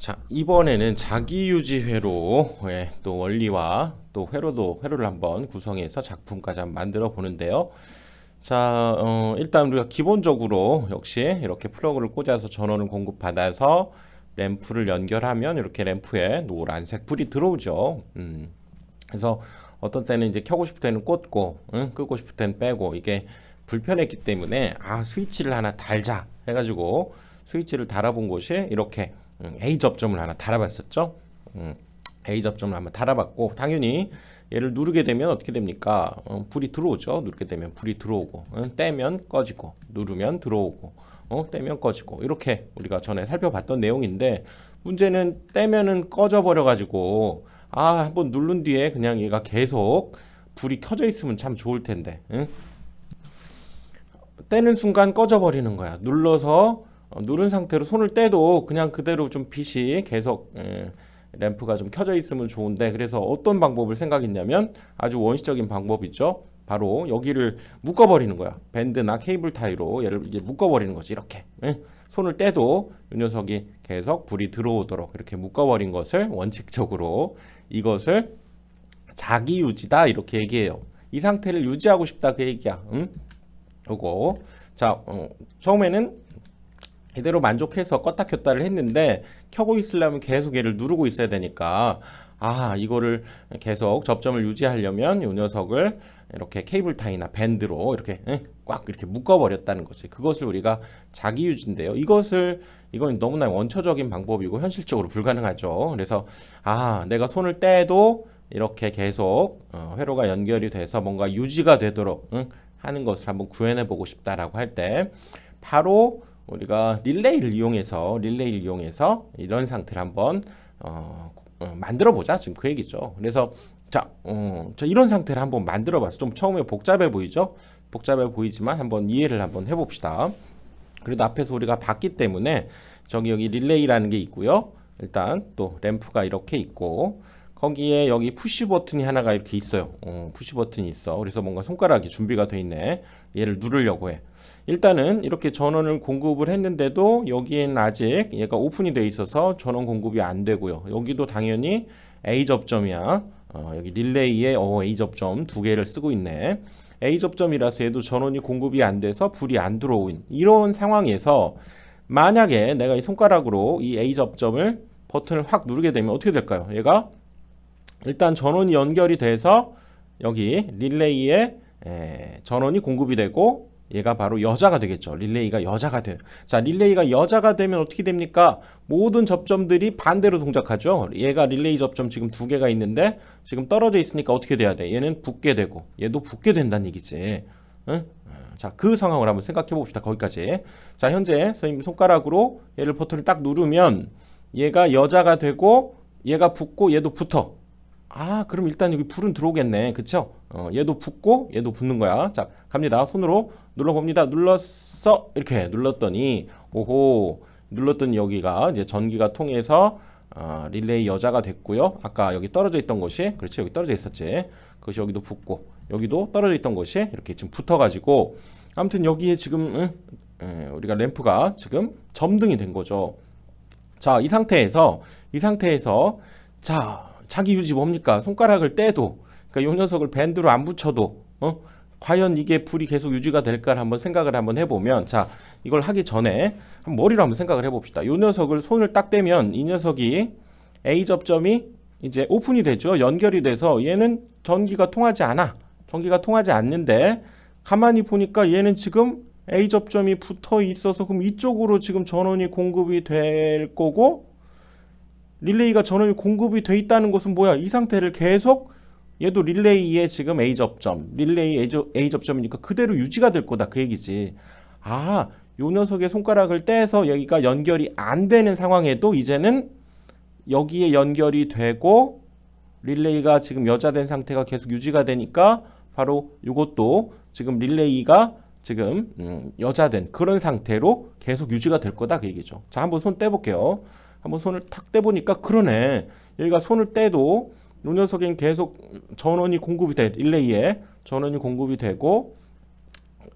자, 이번에는 자기유지 회로의 또 원리와 또 회로도 회로를 한번 구성해서 작품까지 한번 만들어 보는데요. 자, 어, 일단 우리가 기본적으로 역시 이렇게 플러그를 꽂아서 전원을 공급받아서 램프를 연결하면 이렇게 램프에 노란색 불이 들어오죠. 음. 그래서 어떤 때는 이제 켜고 싶을 때는 꽂고, 응? 끄고 싶을 때는 빼고 이게 불편했기 때문에 아 스위치를 하나 달자 해가지고 스위치를 달아본 곳이 이렇게 음, A 접점을 하나 달아봤었죠. 음, A 접점을 한번 달아봤고 당연히 얘를 누르게 되면 어떻게 됩니까? 어, 불이 들어오죠. 누르게 되면 불이 들어오고 어, 떼면 꺼지고 누르면 들어오고 어, 떼면 꺼지고 이렇게 우리가 전에 살펴봤던 내용인데 문제는 떼면은 꺼져 버려 가지고 아 한번 누른 뒤에 그냥 얘가 계속 불이 켜져 있으면 참 좋을 텐데 응? 떼는 순간 꺼져 버리는 거야. 눌러서 어, 누른 상태로 손을 떼도 그냥 그대로 좀 빛이 계속 예, 램프가 좀 켜져 있으면 좋은데 그래서 어떤 방법을 생각했냐면 아주 원시적인 방법이죠. 바로 여기를 묶어버리는 거야. 밴드나 케이블 타이로 얘를 이제 묶어버리는 거지. 이렇게 예? 손을 떼도 이 녀석이 계속 불이 들어오도록 이렇게 묶어버린 것을 원칙적으로 이것을 자기 유지다 이렇게 얘기해요. 이 상태를 유지하고 싶다 그 얘기야. 응? 요거 자 어, 처음에는 이대로 만족해서 껐다 켰다를 했는데 켜고 있으려면 계속 얘를 누르고 있어야 되니까 아 이거를 계속 접점을 유지하려면 이 녀석을 이렇게 케이블 타이나 밴드로 이렇게 응? 꽉 이렇게 묶어버렸다는 거지 그것을 우리가 자기 유지인데요 이것을 이건 너무나 원초적인 방법이고 현실적으로 불가능하죠 그래서 아 내가 손을 떼도 이렇게 계속 어, 회로가 연결이 돼서 뭔가 유지가 되도록 응? 하는 것을 한번 구현해 보고 싶다라고 할 때 바로 우리가 릴레이를 이용해서 릴레이를 이용해서 이런 상태를 한번 어, 어, 만들어 보자 지금 그 얘기죠. 그래서 자, 어, 저 이런 상태를 한번 만들어 봤어. 좀 처음에 복잡해 보이죠? 복잡해 보이지만 한번 이해를 한번 해봅시다. 그래도 앞에서 우리가 봤기 때문에 저기 여기 릴레이라는 게 있고요. 일단 또 램프가 이렇게 있고 거기에 여기 푸시 버튼이 하나가 이렇게 있어요. 어, 푸시 버튼이 있어. 그래서 뭔가 손가락이 준비가 돼 있네. 얘를 누르려고 해. 일단은 이렇게 전원을 공급을 했는데도 여기엔 아직 얘가 오픈이 돼 있어서 전원 공급이 안 되고요. 여기도 당연히 A 접점이야. 어, 여기 릴레이에 어, A 접점 두 개를 쓰고 있네. A 접점이라서 얘도 전원이 공급이 안 돼서 불이 안 들어오는 이런 상황에서 만약에 내가 이 손가락으로 이 A 접점을 버튼을 확 누르게 되면 어떻게 될까요? 얘가 일단 전원이 연결이 돼서 여기 릴레이에 에, 전원이 공급이 되고 얘가 바로 여자가 되겠죠. 릴레이가 여자가 돼요. 자, 릴레이가 여자가 되면 어떻게 됩니까? 모든 접점들이 반대로 동작하죠. 얘가 릴레이 접점 지금 두 개가 있는데 지금 떨어져 있으니까 어떻게 돼야 돼? 얘는 붙게 되고 얘도 붙게 된다는 얘기지. 응? 자, 그 상황을 한번 생각해 봅시다. 거기까지. 자, 현재 선생님 손가락으로 얘를 버튼을 딱 누르면 얘가 여자가 되고 얘가 붙고 얘도 붙어. 아, 그럼 일단 여기 불은 들어오겠네. 그쵸? 어, 얘도 붙고 얘도 붙는 거야. 자, 갑니다. 손으로 눌러봅니다. 눌렀어. 이렇게 눌렀더니, 오호, 눌렀더니 여기가 이제 전기가 통해서 어, 릴레이 여자가 됐고요. 아까 여기 떨어져 있던 것이, 그렇지, 여기 떨어져 있었지. 그것이 여기도 붙고, 여기도 떨어져 있던 것이 이렇게 지금 붙어 가지고, 아무튼 여기에 지금, 응? 에, 우리가 램프가 지금 점등이 된 거죠. 자, 이 상태에서, 이 상태에서, 자, 자기 유지 뭡니까? 손가락을 떼도 그러니까 요 녀석을 밴드로 안 붙여도 어? 과연 이게 불이 계속 유지가 될까를 한번 생각을 한번 해보면 자 이걸 하기 전에 한번 머리로 한번 생각을 해봅시다. 요 녀석을 손을 딱 떼면 이 녀석이 A 접점이 이제 오픈이 되죠. 연결이 돼서 얘는 전기가 통하지 않아. 전기가 통하지 않는데 가만히 보니까 얘는 지금 A 접점이 붙어 있어서 그럼 이쪽으로 지금 전원이 공급이 될 거고 릴레이가 전원이 공급이 돼 있다는 것은 뭐야? 이 상태를 계속 얘도 릴레이의 지금 A 접점, 릴레이 A, 접점이니까 그대로 유지가 될 거다 그 얘기지. 아, 요 녀석의 손가락을 떼서 여기가 연결이 안 되는 상황에도 이제는 여기에 연결이 되고 릴레이가 지금 여자된 상태가 계속 유지가 되니까 바로 이것도 지금 릴레이가 지금 음, 여자된 그런 상태로 계속 유지가 될 거다 그 얘기죠. 자, 한번 손 떼볼게요. 한번 손을 탁 떼보니까 그러네. 여기가 손을 떼도 요 녀석엔 계속 전원이 공급이 돼 릴레이에 전원이 공급이 되고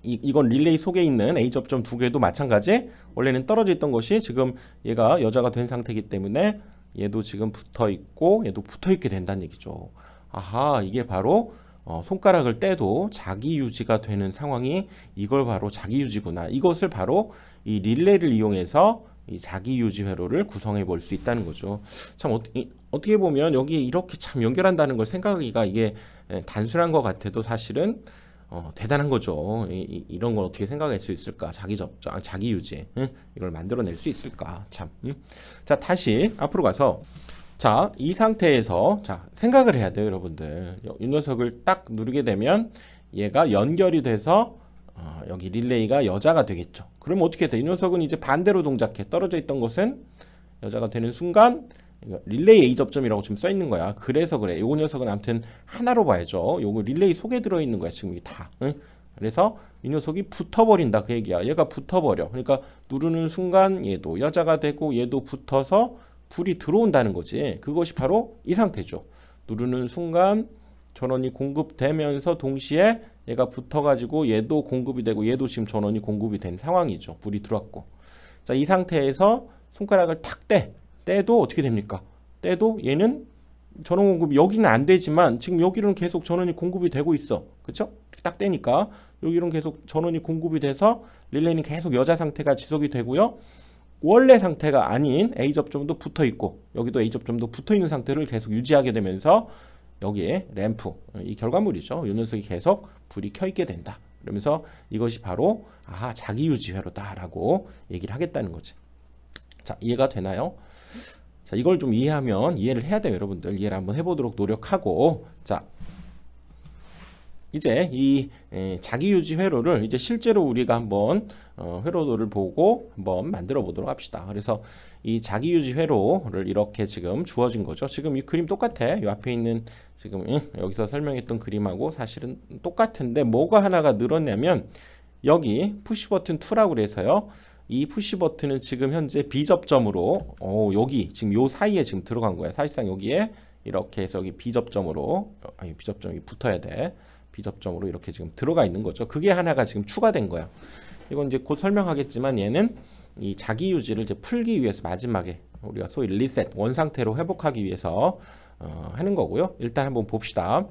이, 이건 릴레이 속에 있는 A 접점 두 개도 마찬가지. 원래는 떨어져 있던 것이 지금 얘가 여자가 된 상태이기 때문에 얘도 지금 붙어 있고 얘도 붙어 있게 된다는 얘기죠. 아하, 이게 바로 어, 손가락을 떼도 자기 유지가 되는 상황이 이걸 바로 자기 유지구나. 이것을 바로 이 릴레이를 이용해서 이 자기 유지 회로를 구성해 볼 수 있다는 거죠. 참 어, 이, 어떻게 보면 여기 이렇게 참 연결한다는 걸 생각하기가 이게 에, 단순한 것 같아도 사실은 어, 대단한 거죠. 이, 이, 런 걸 어떻게 생각할 수 있을까? 자기 접점, 아, 자기 유지, 응? 이걸 만들어낼 수 있을까? 참. 응? 자, 다시 앞으로 가서 자, 이 상태에서 자 생각을 해야 돼요, 여러분들. 이 녀석을 딱 누르게 되면 얘가 연결이 돼서 어, 여기 릴레이가 여자가 되겠죠. 그러면 어떻게 돼? 이 녀석은 이제 반대로 동작해. 떨어져 있던 것은 여자가 되는 순간 릴레이 A 접점이라고 지금 써 있는 거야. 그래서 그래. 요 녀석은 아무튼 하나로 봐야죠. 요거 릴레이 속에 들어 있는 거야. 지금 이게 다. 응? 그래서 이 녀석이 붙어버린다 그 얘기야. 얘가 붙어버려. 그러니까 누르는 순간 얘도 여자가 되고 얘도 붙어서 불이 들어온다는 거지. 그것이 바로 이 상태죠. 누르는 순간 전원이 공급되면서 동시에 얘가 붙어가지고 얘도 공급이 되고 얘도 지금 전원이 공급이 된 상황이죠. 불이 들어왔고. 자, 이 상태에서 손가락을 탁 떼. 떼도 어떻게 됩니까? 떼도 얘는 전원 공급이 여기는 안 되지만 지금 여기는 계속 전원이 공급이 되고 있어. 그렇죠? 딱 떼니까 여기는 계속 전원이 공급이 돼서 릴레이는 계속 여자 상태가 지속이 되고요. 원래 상태가 아닌 A 접점도 붙어 있고 여기도 A 접점도 붙어 있는 상태를 계속 유지하게 되면서 여기에 램프 이 결과물이죠. 이 녀석이 계속 불이 켜 있게 된다. 그러면서 이것이 바로 아 자기 유지 회로다라고 얘기를 하겠다는 거지. 자 이해가 되나요? 자 이걸 좀 이해하면 이해를 해야 돼요, 여러분들. 이해를 한번 해보도록 노력하고 자 이제 이 에, 자기 유지 회로를 이제 실제로 우리가 한번 어, 회로도를 보고 한번 만들어 보도록 합시다. 그래서 이 자기 유지 회로를 이렇게 지금 주어진 거죠. 지금 이 그림 똑같아. 이 앞에 있는 지금 응, 여기서 설명했던 그림하고 사실은 똑같은데 뭐가 하나가 늘었냐면 여기 푸시 버튼 2라고 그래서요. 이 푸시 버튼은 지금 현재 비접점으로 어, 여기 지금 요 사이에 지금 들어간 거야. 사실상 여기에 이렇게 해서 여기 비접점으로 아니 비접점이 붙어야 돼. 비접점으로 이렇게 지금 들어가 있는 거죠. 그게 하나가 지금 추가된 거야. 이건 이제 곧 설명하겠지만 얘는 이 자기 유지를 이제 풀기 위해서 마지막에 우리가 소위 리셋 원 상태로 회복하기 위해서 어, 하는 거고요. 일단 한번 봅시다.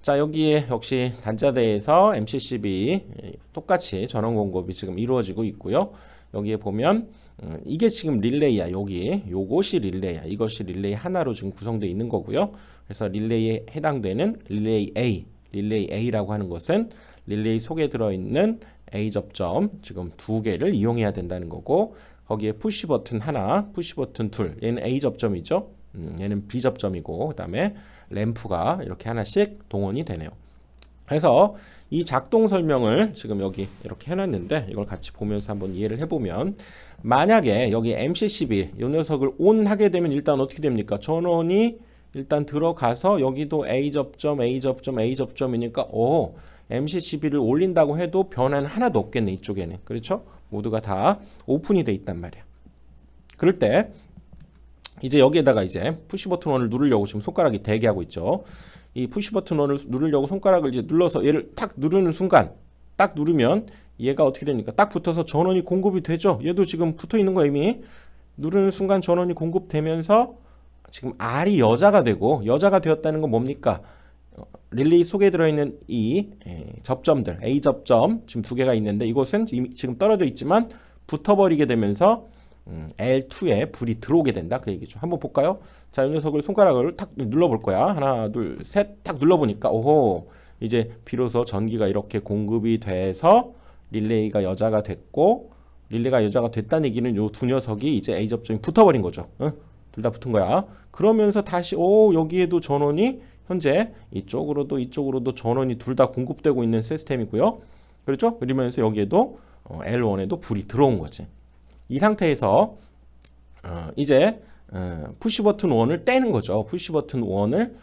자 여기에 역시 단자대에서 MCCB 똑같이 전원 공급이 지금 이루어지고 있고요. 여기에 보면 음, 이게 지금 릴레이야 여기 요것이 릴레이야 이것이 릴레이 하나로 지금 구성되어 있는 거고요. 그래서 릴레이에 해당되는 릴레이 A 릴레이 A라고 하는 것은 릴레이 속에 들어있는 A 접점 지금 두 개를 이용해야 된다는 거고 거기에 푸시 버튼 하나, 푸시 버튼 둘 얘는 A 접점이죠. 음, 얘는 B 접점이고 그다음에 램프가 이렇게 하나씩 동원이 되네요. 그래서 이 작동 설명을 지금 여기 이렇게 해놨는데 이걸 같이 보면서 한번 이해를 해보면 만약에 여기 MCCB 이 녀석을 ON 하게 되면 일단 어떻게 됩니까? 전원이 일단 들어가서 여기도 A 접점, A 접점, A 접점이니까 오 MCCB를 올린다고 해도 변화는 하나도 없겠네 이쪽에는 그렇죠? 모두가 다 오픈이 돼 있단 말이야. 그럴 때 이제 여기에다가 이제 푸시 버튼 원을 누르려고 지금 손가락이 대기하고 있죠. 이 푸시 버튼 원을 누르려고 손가락을 이제 눌러서 얘를 탁 누르는 순간 딱 누르면 얘가 어떻게 됩니까? 딱 붙어서 전원이 공급이 되죠. 얘도 지금 붙어 있는 거 이미 누르는 순간 전원이 공급되면서 지금 R이 여자가 되고 여자가 되었다는 건 뭡니까? 어, 릴리 속에 들어있는 이 접점들 A 접점 지금 두 개가 있는데 이곳은 지금 떨어져 있지만 붙어버리게 되면서 음, L2에 불이 들어오게 된다 그 얘기죠. 한번 볼까요? 자, 이 녀석을 손가락을 탁 눌러볼 거야. 하나, 둘, 셋, 탁 눌러보니까 오호 이제 비로소 전기가 이렇게 공급이 돼서 릴레이가 여자가 됐고 릴레이가 여자가 됐다는 얘기는 요 두 녀석이 이제 A 접점이 붙어버린 거죠. 응? 둘 다 붙은 거야. 그러면서 다시 오 여기에도 전원이 현재 이쪽으로도 이쪽으로도 전원이 둘 다 공급되고 있는 시스템이고요. 그렇죠? 그러면서 여기에도 어, L1에도 불이 들어온 거지. 이 상태에서 어, 이제 어, 푸시 버튼 1을 떼는 거죠. 푸시 버튼 1을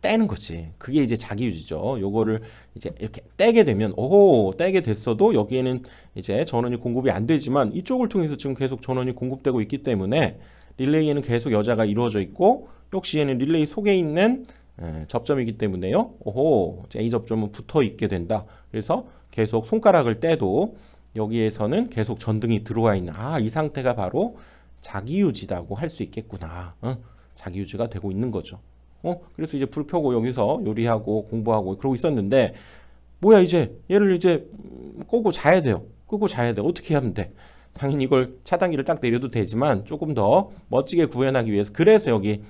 떼는 거지. 그게 이제 자기 유지죠. 요거를 이제 이렇게 떼게 되면 오호 떼게 됐어도 여기에는 이제 전원이 공급이 안 되지만 이쪽을 통해서 지금 계속 전원이 공급되고 있기 때문에 릴레이에는 계속 여자가 이루어져 있고 역시 얘는 릴레이 속에 있는 에, 접점이기 때문에요. 오호, A 접점은 붙어 있게 된다. 그래서 계속 손가락을 떼도 여기에서는 계속 전등이 들어와 있는 아, 이 상태가 바로 자기 유지라고 할 수 있겠구나. 어? 자기 유지가 되고 있는 거죠. 어? 그래서 이제 불 켜고 여기서 요리하고 공부하고 그러고 있었는데 뭐야 이제 얘를 이제 음, 끄고 자야 돼요. 끄고 자야 돼. 어떻게 하면 돼? 당연히 이걸 차단기를 딱 내려도 되지만 조금 더 멋지게 구현하기 위해서 그래서 여기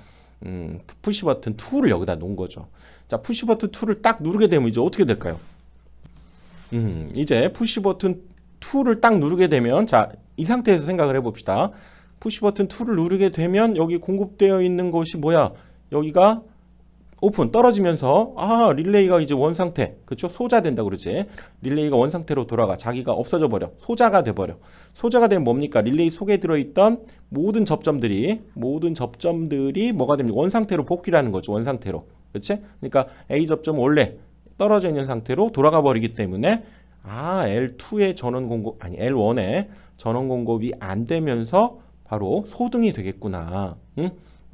음, 푸시 버튼 2를 여기다 놓은 거죠. 자, 푸시 버튼 2를 딱 누르게 되면 이제 어떻게 될까요? 음, 이제 푸시 버튼 2를 딱 누르게 되면 자, 이 상태에서 생각을 해 봅시다. 푸시 버튼 2를 누르게 되면 여기 공급되어 있는 것이 뭐야? 여기가 오픈 떨어지면서 아 릴레이가 이제 원 상태. 그쵸? 소자 된다 그러지. 릴레이가 원 상태로 돌아가. 자기가 없어져 버려. 소자가 돼 버려. 소자가 되면 뭡니까? 릴레이 속에 들어있던 모든 접점들이 모든 접점들이 뭐가 됩니까? 원 상태로 복귀라는 거죠. 원 상태로. 그치? 그러니까 A 접점 원래 떨어져 있는 상태로 돌아가 버리기 때문에 아 L2의 전원 공급 아니 L1의 전원 공급이 안 되면서 바로 소등이 되겠구나. 응?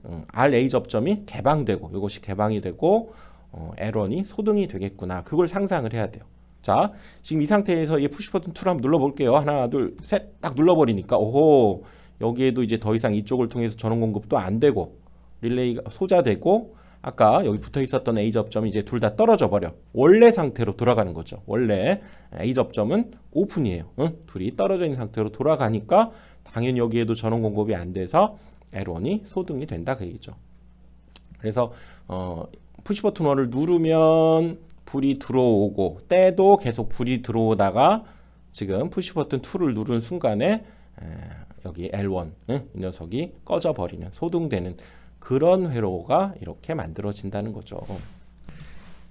음, RA 접점이 개방되고 이것이 개방이 되고 어, L1이 소등이 되겠구나. 그걸 상상을 해야 돼요. 자, 지금 이 상태에서 이 푸시 버튼 2를 한번 눌러볼게요. 하나, 둘, 셋, 딱 눌러버리니까 오호 여기에도 이제 더 이상 이쪽을 통해서 전원 공급도 안 되고 릴레이가 소자되고 아까 여기 붙어 있었던 A 접점이 이제 둘 다 떨어져 버려. 원래 상태로 돌아가는 거죠. 원래 A 접점은 오픈이에요. 응? 둘이 떨어져 있는 상태로 돌아가니까 당연히 여기에도 전원 공급이 안 돼서 L1이 소등이 된다 그 얘기죠. 그래서 어, 푸시 버튼 1을 누르면 불이 들어오고 때도 계속 불이 들어오다가 지금 푸시 버튼 2를 누른 순간에 에, 여기 L1 응? 이 녀석이 꺼져 버리는 소등되는 그런 회로가 이렇게 만들어진다는 거죠.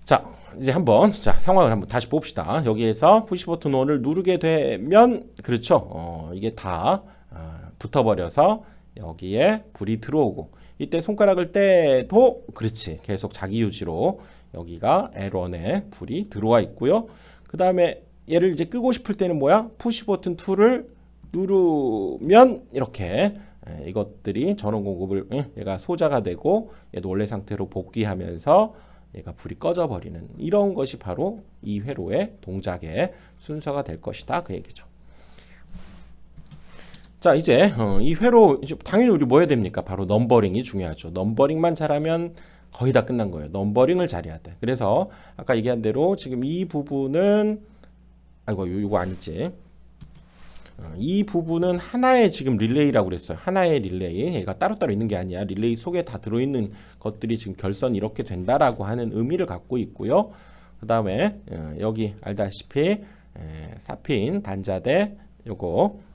자, 이제 한번 자 상황을 한번 다시 봅시다. 여기에서 푸시 버튼 1을 누르게 되면 그렇죠. 어, 이게 다 어, 붙어버려서 여기에 불이 들어오고 이때 손가락을 떼도 그렇지 계속 자기 유지로 여기가 L1에 불이 들어와 있고요. 그 다음에 얘를 이제 끄고 싶을 때는 뭐야? 푸시 버튼 2를 누르면 이렇게 이것들이 전원 공급을 얘가 소자가 되고 얘도 원래 상태로 복귀하면서 얘가 불이 꺼져 버리는 이런 것이 바로 이 회로의 동작의 순서가 될 것이다 그 얘기죠. 자 이제 어, 이 회로 당연히 우리 뭐 해야 됩니까? 바로 넘버링이 중요하죠. 넘버링만 잘하면 거의 다 끝난 거예요. 넘버링을 잘해야 돼. 그래서 아까 얘기한 대로 지금 이 부분은 아이고 요, 요거 아니지. 어, 이 부분은 하나의 지금 릴레이라고 그랬어요. 하나의 릴레이. 얘가 따로따로 있는 게 아니야. 릴레이 속에 다 들어있는 것들이 지금 결선 이렇게 된다라고 하는 의미를 갖고 있고요. 그 다음에 어, 여기 알다시피 에, 사핀 단자대 요거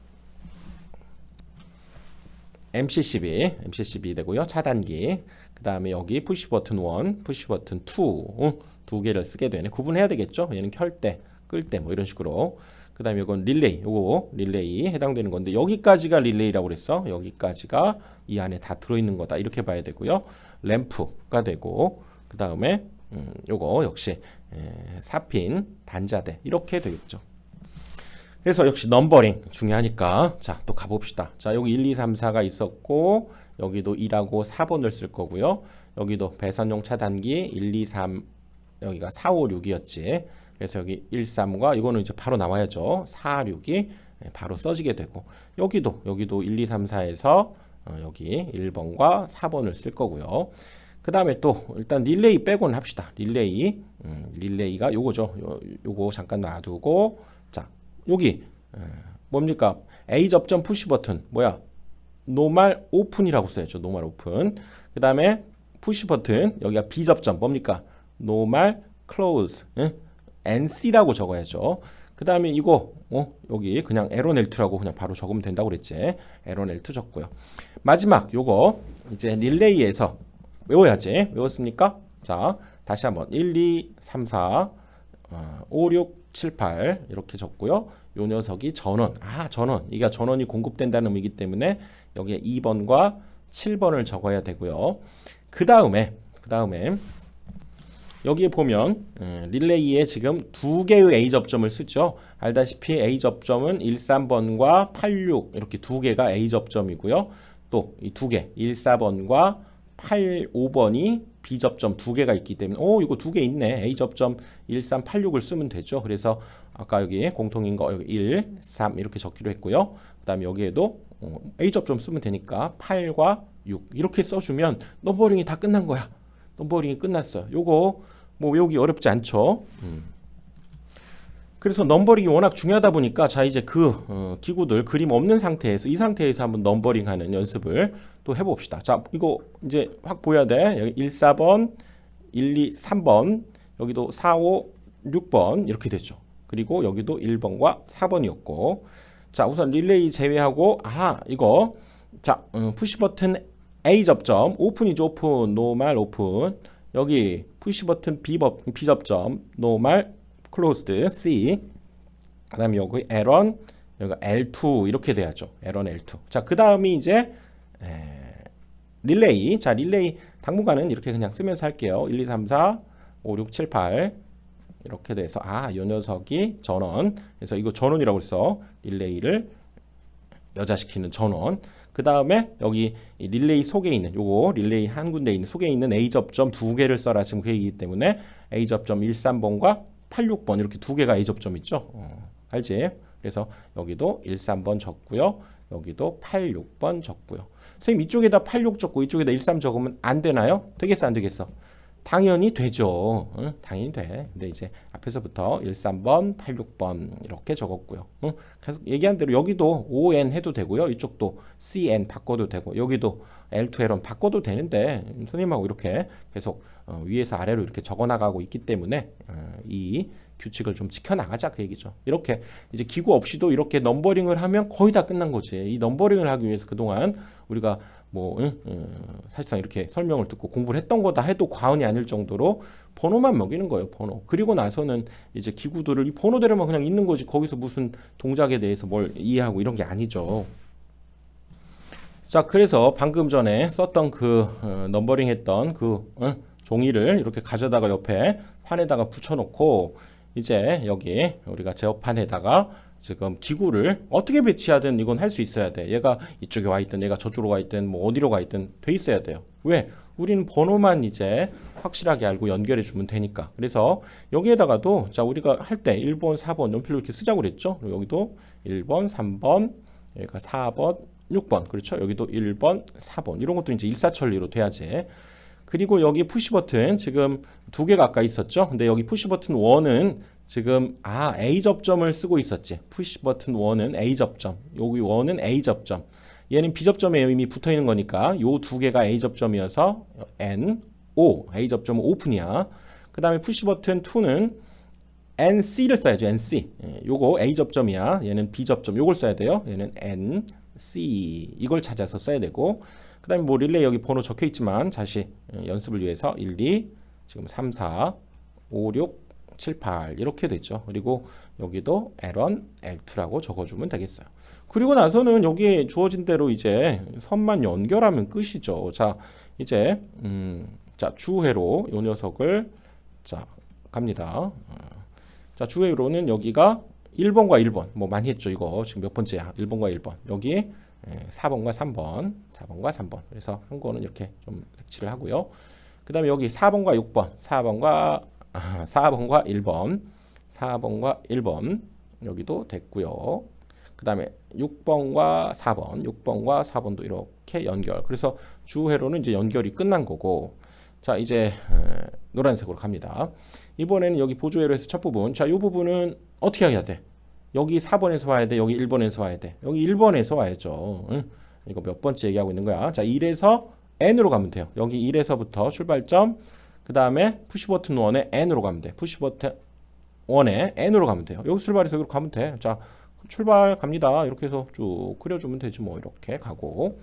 MCCB, MCCB 되고요. 차단기. 그 다음에 여기 푸시 버튼 1, 푸시 버튼 2, 어, 두 개를 쓰게 되네. 구분해야 되겠죠? 얘는 켤 때, 끌 때 뭐 이런 식으로. 그 다음에 이건 릴레이, 요거 릴레이 해당되는 건데 여기까지가 릴레이라고 그랬어. 여기까지가 이 안에 다 들어있는 거다. 이렇게 봐야 되고요. 램프가 되고 그 다음에 음, 요거 역시 에, 사핀 단자대 이렇게 되겠죠. 그래서 역시 넘버링 중요하니까 자 또 가봅시다. 자 여기 1, 2, 3, 4가 있었고 여기도 2라고 4번을 쓸 거고요. 여기도 배선용 차단기 1, 2, 3 여기가 4, 5, 6이었지. 그래서 여기 1, 3과 이거는 이제 바로 나와야죠. 4, 6이 바로 써지게 되고 여기도 여기도 1, 2, 3, 4에서 어, 여기 1번과 4번을 쓸 거고요. 그 다음에 또 일단 릴레이 빼고는 합시다. 릴레이 음, 릴레이가 요거죠. 요, 요거 잠깐 놔두고 여기 뭡니까? A 접점 푸시 버튼 뭐야? 노말 오픈이라고 써야죠. 노말 오픈. 그 다음에 푸시 버튼 여기가 B 접점 뭡니까? 노말 클로즈 NC라고 적어야죠. 그 다음에 이거 어, 여기 그냥 에론 L2라고 그냥 바로 적으면 된다고 그랬지. 에론 L2 적고요. 마지막 요거 이제 릴레이에서 외워야지. 외웠습니까? 자 다시 한번 1, 2, 3, 4, 어, 5, 6, 7, 8 이렇게 적고요. 요 녀석이 전원. 아, 전원. 이게 전원이 공급된다는 의미이기 때문에 여기에 2번과 7번을 적어야 되고요. 그 다음에 그 다음에 여기에 보면 음, 릴레이에 지금 두 개의 A 접점을 쓰죠. 알다시피 A 접점은 1, 3번과 8, 6 이렇게 두 개가 A 접점이고요. 또 이 두 개, 1, 4번과 8, 5번이 B 접점 두 개가 있기 때문에 오 이거 두 개 있네. A 접점 1386을 쓰면 되죠. 그래서 아까 여기 공통인 거 여기 1, 3 이렇게 적기로 했고요. 그 다음에 여기에도 어, A 접점 쓰면 되니까 8과 6 이렇게 써주면 넘버링이 다 끝난 거야. 넘버링이 끝났어요. 요거 뭐 여기 어렵지 않죠. 음. 그래서 넘버링이 워낙 중요하다 보니까 자 이제 그 어, 기구들 그림 없는 상태에서 이 상태에서 한번 넘버링하는 연습을 또 해봅시다. 자 이거 이제 확 보여야 돼. 여기 1, 4번, 1, 2, 3번 여기도 4, 5, 6번 이렇게 됐죠. 그리고 여기도 1번과 4번이었고 자 우선 릴레이 제외하고 아 이거 자 음, 푸시 버튼 A 접점 오픈이죠 오픈 노말 오픈 여기 푸시 버튼 B, 버, B 접점 노말 클로즈드 C. 그 다음에 여기 L1 여기가 L2 이렇게 돼야죠. L1 L2 자그 다음이 이제 에, 릴레이. 자 릴레이 당분간은 이렇게 그냥 쓰면서 할게요. 1 2 3 4 5 6 7 8 이렇게 돼서 아이 녀석이 전원. 그래서 이거 전원이라고 해서 릴레이를 여자시키는 전원. 그 다음에 여기 이 릴레이 속에 있는 요거 릴레이 한 군데 있는 속에 있는 A 접점 두 개를 써라. 지금 그 얘기이기 때문에 A 접점 13번과 86번 이렇게 두 개가 A 접점 있죠? 어, 알지? 그래서 여기도 13번 적고요. 여기도 86번 적고요. 선생님 이쪽에다 86 적고 이쪽에다 13 적으면 안 되나요? 되겠어 안 되겠어 당연히 되죠. 응? 당연히 돼. 근데 이제 앞에서부터 13번, 86번 이렇게 적었고요. 응? 계속 얘기한 대로 여기도 ON 해도 되고요. 이쪽도 CN 바꿔도 되고 여기도 L2L은 바꿔도 되는데 선생님하고 이렇게 계속 어, 위에서 아래로 이렇게 적어 나가고 있기 때문에 어, 이 규칙을 좀 지켜 나가자 그 얘기죠. 이렇게 이제 기구 없이도 이렇게 넘버링을 하면 거의 다 끝난 거지. 이 넘버링을 하기 위해서 그동안 우리가 뭐 응? 응, 사실상 이렇게 설명을 듣고 공부를 했던 거다 해도 과언이 아닐 정도로 번호만 먹이는 거예요 번호. 그리고 나서는 이제 기구들을 이 번호대로만 그냥 있는 거지 거기서 무슨 동작에 대해서 뭘 이해하고 이런 게 아니죠. 자 그래서 방금 전에 썼던 그 어, 넘버링 했던 그 어, 종이를 이렇게 가져다가 옆에 판에다가 붙여놓고 이제 여기 우리가 제어판에다가 지금 기구를 어떻게 배치하든 이건 할 수 있어야 돼. 얘가 이쪽에 와 있든 얘가 저쪽으로 가 있든 뭐 어디로 가 있든 돼 있어야 돼요. 왜? 우리는 번호만 이제 확실하게 알고 연결해 주면 되니까. 그래서 여기에다가도 자 우리가 할 때 1번, 4번 연필로 이렇게 쓰자고 그랬죠. 여기도 1번, 3번, 여기가 4번, 6번. 그렇죠? 여기도 1번, 4번. 이런 것도 이제 일사천리로 돼야지. 그리고 여기 푸시 버튼 지금 두 개가 아까 있었죠. 근데 여기 푸시 버튼 1은 지금 아 A 접점을 쓰고 있었지. 푸시 버튼 1은 A 접점. 여기 1은 A 접점. 얘는 B 접점에 이미 붙어 있는 거니까 요 두 개가 A 접점이어서 N O A 점은 오픈이야. 그다음에 푸시 버튼 2는 NC를 써야죠. NC. 예, 요거 A 접점이야. 얘는 B 접점. 요걸 써야 돼요. 얘는 NC. 이걸 찾아서 써야 되고 그다음에 뭐 릴레이 여기 번호 적혀 있지만 다시 예, 연습을 위해서 1, 2 지금 3, 4, 5, 6 7, 8 이렇게 됐죠. 그리고 여기도 L1, L2라고 적어주면 되겠어요. 그리고 나서는 여기에 주어진 대로 이제 선만 연결하면 끝이죠. 자, 이제 음, 자 주회로 요 녀석을 자 갑니다. 어, 자 주회로는 여기가 1번과 1번 뭐 많이 했죠 이거 지금 몇 번째야 1번과 1번 여기 4번과 3번 4번과 3번 그래서 한 거는 이렇게 좀 색칠을 하고요 그 다음에 여기 4번과 6번 4번과 4번과 1번 4번과 1번 여기도 됐고요. 그 다음에 6번과 4번 6번과 4번도 이렇게 연결. 그래서 주회로는 이제 연결이 끝난 거고. 자 이제 노란색으로 갑니다. 이번에는 여기 보조회로에서 첫 부분. 자 이 부분은 어떻게 해야 돼? 여기 4번에서 와야 돼? 여기 1번에서 와야 돼? 여기 1번에서 와야죠. 응? 이거 몇 번째 얘기하고 있는 거야? 자 1에서 n으로 가면 돼요. 여기 1에서부터 출발점 그 다음에 푸시 버튼 1에 n으로 가면 돼. 푸시 버튼 1에 n으로 가면 돼요. 여기 출발해서 여기로 가면 돼 자 출발 갑니다. 이렇게 해서 쭉 그려주면 되지 뭐 이렇게 가고.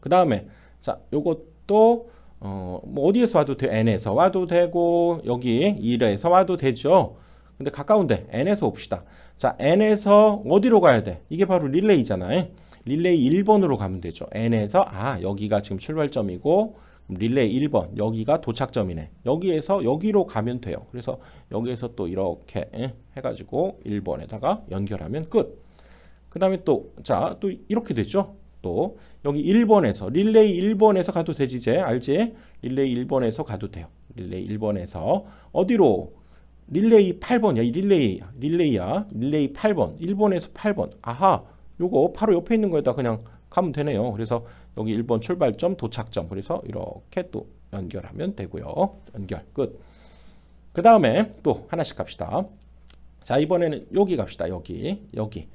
그 다음에 자 요것도 어, 뭐 어디에서 와도 돼? n에서 와도 되고 여기 1에서 와도 되죠. 근데 가까운데 n에서 옵시다. 자 n에서 어디로 가야 돼? 이게 바로 릴레이잖아요. 릴레이 1번으로 가면 되죠. n에서 아 여기가 지금 출발점이고 릴레이 1번 여기가 도착점이네 여기에서 여기로 가면 돼요 그래서 여기에서 또 이렇게 해가지고 1번에다가 연결하면 끝 그 다음에 또 자 또 이렇게 되죠 또 여기 1번에서 릴레이 1번에서 가도 되지 이제 알지? 릴레이 1번에서 가도 돼요. 릴레이 1번에서 어디로? 릴레이 8번이야. 이 릴레이 릴레이야. 릴레이 8번. 1번에서 8번. 아하. 요거 바로 옆에 있는 거에다 그냥 가면 되네요. 그래서 여기 1번 출발점, 도착점. 그래서 이렇게 또 연결하면 되고요. 연결 끝. 그 다음에 또 하나씩 갑시다. 자 이번에는 여기 갑시다. 여기 여기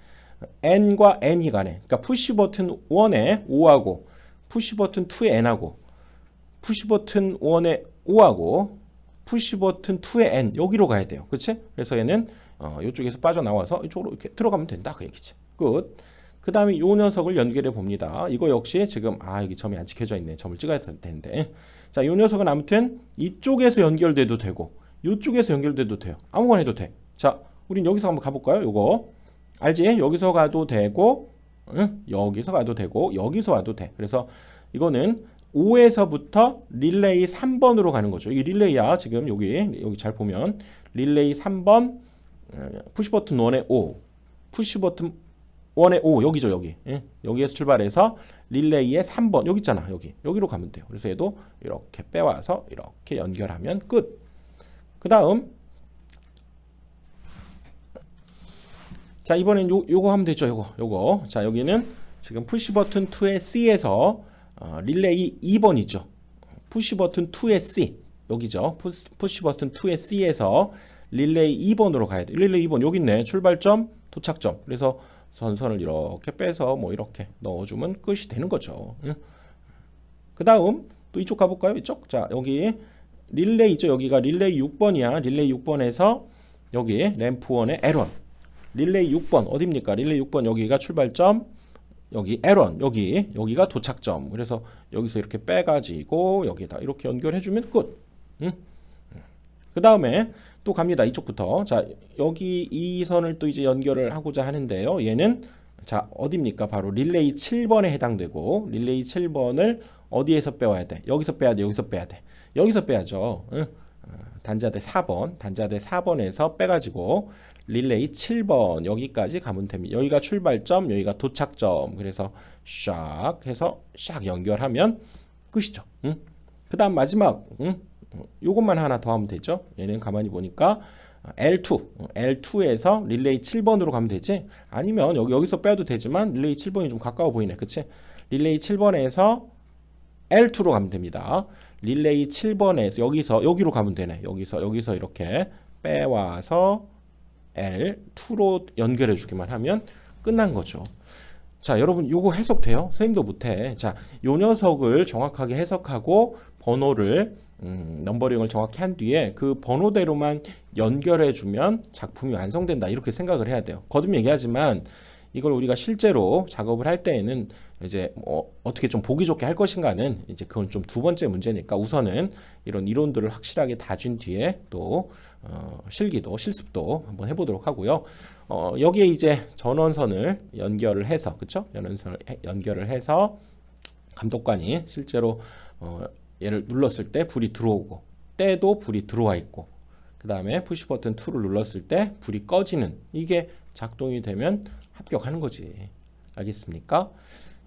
n과 n이 가네. 그러니까 푸시 버튼 1에 5하고 푸시 버튼 2에 n하고 푸시 버튼 1에 5하고 푸시 버튼 2에 n 여기로 가야 돼요. 그렇지? 그래서 얘는 어, 이쪽에서 빠져나와서 이쪽으로 이렇게 들어가면 된다 그 얘기지. 끝. 그 다음에 이 녀석을 연결해 봅니다. 이거 역시 지금 아 여기 점이 안 찍혀져 있네. 점을 찍어야 될 텐데. 자, 이 녀석은 아무튼 이쪽에서 연결돼도 되고 이쪽에서 연결돼도 돼요. 아무거나 해도 돼. 자, 우린 여기서 한번 가볼까요? 요거 알지? 여기서 가도 되고 응? 여기서 가도 되고 여기서 와도 돼. 그래서 이거는 5에서부터 릴레이 3번으로 가는 거죠. 이 릴레이야. 지금 여기 여기 잘 보면 릴레이 3번 푸시 버튼 1에 5 푸시 버튼 1에 5 여기죠 여기. 예? 여기에서 출발해서 릴레이의 3번. 여기 있잖아 여기. 여기로 가면 돼요. 그래서 얘도 이렇게 빼와서 이렇게 연결하면 끝그 다음. 자 이번엔 요, 요거 하면 되죠 요거 요거. 자 여기는 지금 푸시 버튼 2의 C에서 어, 릴레이 2번이죠. 푸시 버튼 2의 C. 여기죠. 푸시, 푸시 버튼 2의 C에서 릴레이 2번으로 가야 돼. 릴레이 2번 여기 있네. 출발점 도착점. 그래서 선선을 이렇게 빼서 뭐 이렇게 넣어주면 끝이 되는 거죠. 그 다음 또 이쪽 가볼까요? 이쪽? 자 여기 릴레이 있죠? 여기가 릴레이 6번이야. 릴레이 6번에서 여기 램프1의 L1 릴레이 6번 어딥니까? 릴레이 6번 여기가 출발점 여기 L1 여기 여기가 도착점. 그래서 여기서 이렇게 빼가지고 여기다 이렇게 연결해주면 끝. 응? 그 다음에 또 갑니다 이쪽부터 자 여기 이 선을 또 이제 연결을 하고자 하는데요 얘는 자 어딥니까 바로 릴레이 7번에 해당되고 릴레이 7번을 어디에서 빼와야 돼 여기서 빼야 돼 여기서 빼야 돼 여기서 빼야죠 응? 어, 단자대 4번 단자대 4번에서 빼가지고 릴레이 7번 여기까지 가면 됩니다. 여기가 출발점, 여기가 도착점. 그래서 샥 해서 샥 연결하면 끝이죠. 응? 그 다음 마지막 응? 요것만 하나 더 하면 되죠. 얘는 가만히 보니까 L2, L2에서 릴레이 7번으로 가면 되지. 아니면 여기 여기서 빼도 되지만 릴레이 7번이 좀 가까워 보이네. 그치? 릴레이 7번에서 L2로 가면 됩니다. 릴레이 7번에서 여기서 여기로 가면 되네. 여기서 여기서 이렇게 빼와서 L2로 연결해 주기만 하면 끝난 거죠. 자, 여러분 요거 해석돼요? 선생님도 못해. 자, 요 녀석을 정확하게 해석하고 번호를 음, 넘버링을 정확히 한 뒤에 그 번호대로만 연결해 주면 작품이 완성된다 이렇게 생각을 해야 돼요. 거듭 얘기하지만 이걸 우리가 실제로 작업을 할 때에는 이제 뭐 어떻게 좀 보기 좋게 할 것인가는 이제 그건 좀 두 번째 문제니까 우선은 이런 이론들을 확실하게 다진 뒤에 또 어, 실기도 실습도 한번 해보도록 하고요. 어, 여기에 이제 전원선을 연결을 해서 그쵸? 연원선을 해- 연결을 해서 감독관이 실제로 어, 얘를 눌렀을 때 불이 들어오고 때도 불이 들어와 있고 그 다음에 푸시 버튼 2를 눌렀을 때 불이 꺼지는 이게 작동이 되면 합격하는 거지. 알겠습니까?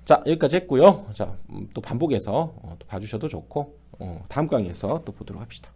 자 여기까지 했고요. 자 음, 또 반복해서 어, 또 봐주셔도 좋고 어, 다음 강의에서 또 보도록 합시다